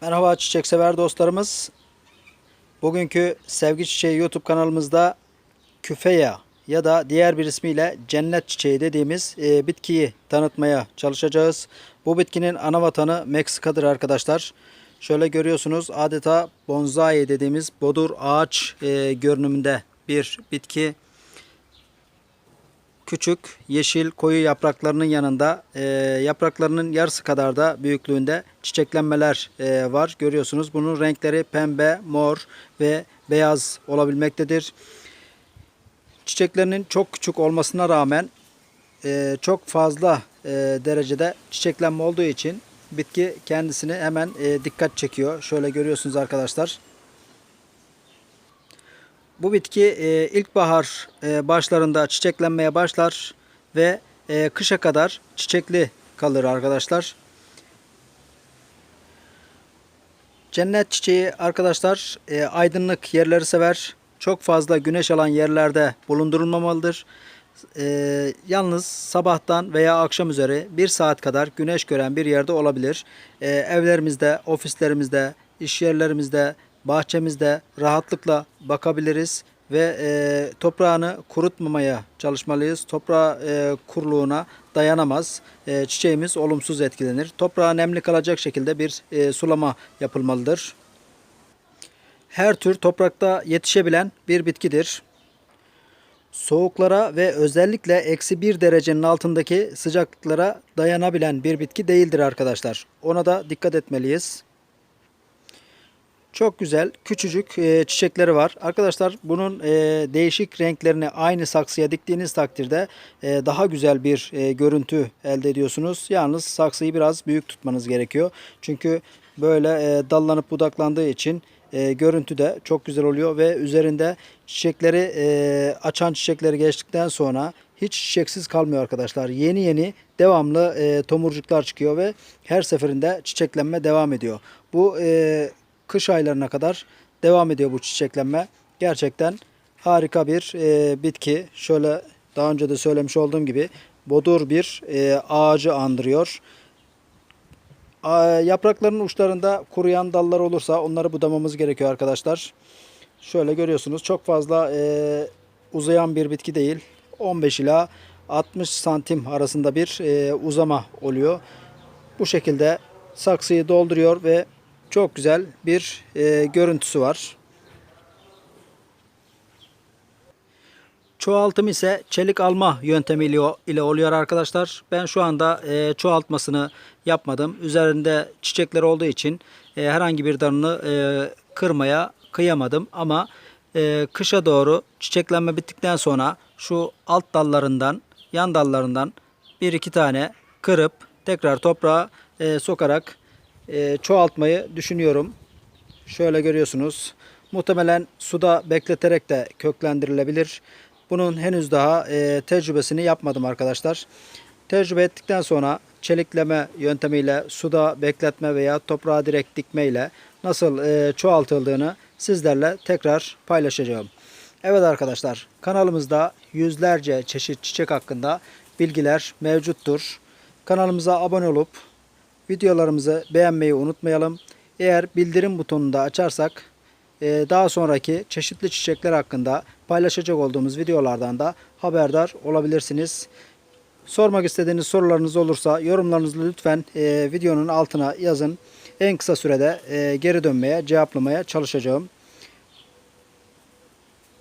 Merhaba çiçek sever dostlarımız. Bugünkü Sevgi Çiçeği YouTube kanalımızda küfeya ya da diğer bir ismiyle cennet çiçeği dediğimiz e, bitkiyi tanıtmaya çalışacağız. Bu bitkinin ana vatanı Meksika'dır arkadaşlar. Şöyle görüyorsunuz adeta bonsai dediğimiz bodur ağaç e, görünümünde bir bitki küçük yeşil koyu yapraklarının yanında e, yapraklarının yarısı kadar da büyüklüğünde çiçeklenmeler e, var. Görüyorsunuz bunun renkleri pembe, mor ve beyaz olabilmektedir. Çiçeklerinin çok küçük olmasına rağmen e, çok fazla e, derecede çiçeklenme olduğu için bitki kendisini hemen e, dikkat çekiyor. Şöyle görüyorsunuz arkadaşlar. Bu bitki e, ilkbahar e, başlarında çiçeklenmeye başlar ve e, kışa kadar çiçekli kalır arkadaşlar. Cennet çiçeği arkadaşlar e, aydınlık yerleri sever. Çok fazla güneş alan yerlerde bulundurulmamalıdır. E, yalnız sabahtan veya akşam üzeri bir saat kadar güneş gören bir yerde olabilir. E, evlerimizde, ofislerimizde, iş yerlerimizde, bahçemizde rahatlıkla bakabiliriz ve e, toprağını kurutmamaya çalışmalıyız. Toprağı e, kuruluğuna dayanamaz. E, çiçeğimiz olumsuz etkilenir. Toprağa nemli kalacak şekilde bir e, sulama yapılmalıdır. Her tür toprakta yetişebilen bir bitkidir. Soğuklara ve özellikle eksi bir derecenin altındaki sıcaklıklara dayanabilen bir bitki değildir arkadaşlar. Ona da dikkat etmeliyiz. Çok güzel küçücük e, çiçekleri var. Arkadaşlar bunun e, değişik renklerini aynı saksıya diktiğiniz takdirde e, daha güzel bir e, görüntü elde ediyorsunuz. Yalnız saksıyı biraz büyük tutmanız gerekiyor. Çünkü böyle e, dallanıp budaklandığı için e, görüntü de çok güzel oluyor ve üzerinde çiçekleri e, açan çiçekleri geçtikten sonra hiç çiçeksiz kalmıyor arkadaşlar. Yeni yeni devamlı e, tomurcuklar çıkıyor ve her seferinde çiçeklenme devam ediyor. Bu e, kış aylarına kadar devam ediyor bu çiçeklenme. Gerçekten harika bir e, bitki. Şöyle daha önce de söylemiş olduğum gibi bodur bir e, ağacı andırıyor. A, yapraklarının uçlarında kuruyan dallar olursa onları budamamız gerekiyor arkadaşlar. Şöyle görüyorsunuz çok fazla e, uzayan bir bitki değil. 15 ila 60 santim arasında bir e, uzama oluyor. Bu şekilde saksıyı dolduruyor ve çok güzel bir e, görüntüsü var. Çoğaltım ise çelik alma yöntemiyle ile oluyor arkadaşlar. Ben şu anda e, çoğaltmasını yapmadım. Üzerinde çiçekler olduğu için e, herhangi bir dalını e, kırmaya kıyamadım. Ama e, kışa doğru çiçeklenme bittikten sonra şu alt dallarından, yan dallarından bir iki tane kırıp tekrar toprağa e, sokarak e, çoğaltmayı düşünüyorum. Şöyle görüyorsunuz. Muhtemelen suda bekleterek de köklendirilebilir. Bunun henüz daha e, tecrübesini yapmadım arkadaşlar. Tecrübe ettikten sonra çelikleme yöntemiyle suda bekletme veya toprağa direkt dikme ile nasıl e, çoğaltıldığını sizlerle tekrar paylaşacağım. Evet arkadaşlar kanalımızda yüzlerce çeşit çiçek hakkında bilgiler mevcuttur. Kanalımıza abone olup videolarımızı beğenmeyi unutmayalım. Eğer bildirim butonunu da açarsak e, daha sonraki çeşitli çiçekler hakkında paylaşacak olduğumuz videolardan da haberdar olabilirsiniz. Sormak istediğiniz sorularınız olursa yorumlarınızı lütfen e, videonun altına yazın. En kısa sürede e, geri dönmeye, cevaplamaya çalışacağım.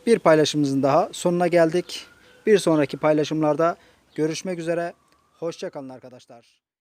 Bir paylaşımımızın daha sonuna geldik. Bir sonraki paylaşımlarda görüşmek üzere. Hoşçakalın arkadaşlar.